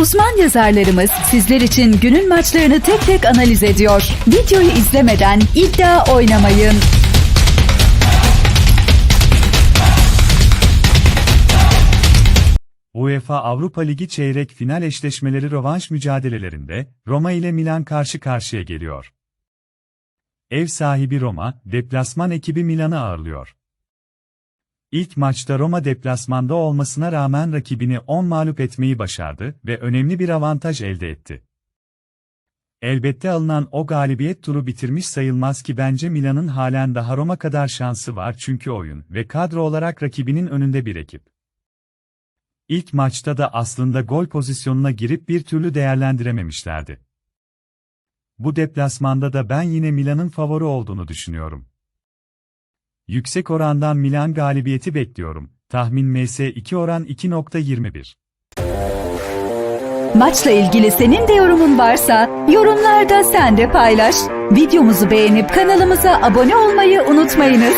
Uzman yazarlarımız sizler için günün maçlarını tek tek analiz ediyor. Videoyu izlemeden iddia oynamayın. UEFA Avrupa Ligi çeyrek final eşleşmeleri rövanş mücadelelerinde Roma ile Milan karşı karşıya geliyor. Ev sahibi Roma, deplasman ekibi Milan'ı ağırlıyor. İlk maçta Roma deplasmanda olmasına rağmen rakibini 10 mağlup etmeyi başardı ve önemli bir avantaj elde etti. Elbette alınan o galibiyet turu bitirmiş sayılmaz ki bence Milan'ın halen daha Roma kadar şansı var çünkü oyun ve kadro olarak rakibinin önünde bir ekip. İlk maçta da aslında gol pozisyonuna girip bir türlü değerlendirememişlerdi. Bu deplasmanda da ben yine Milan'ın favori olduğunu düşünüyorum. Yüksek orandan Milan galibiyeti bekliyorum. Tahmin MS2 oran 2.21. Maçla ilgili senin de yorumun varsa yorumlarda sen de paylaş. Videomuzu beğenip kanalımıza abone olmayı unutmayınız.